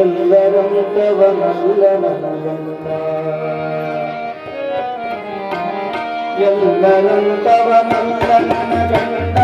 ಎಲ್ಲರಂತವನಲ್ಲ ನನಗಲ್ಲ ಎಲ್ಲರಂತವನಲ್ಲ ನನಗಲ್ಲ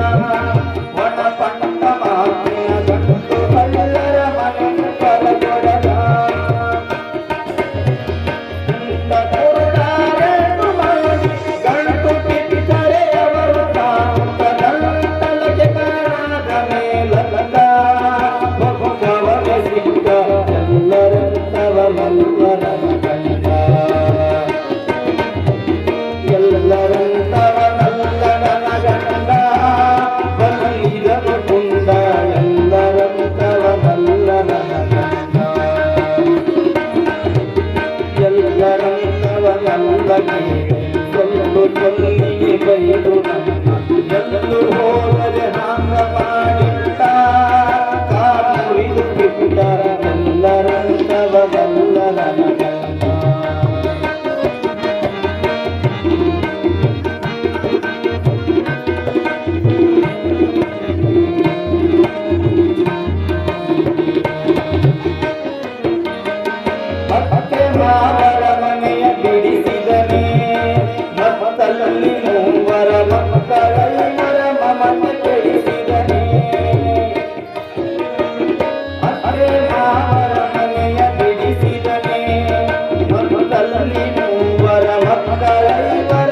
cantar Magalai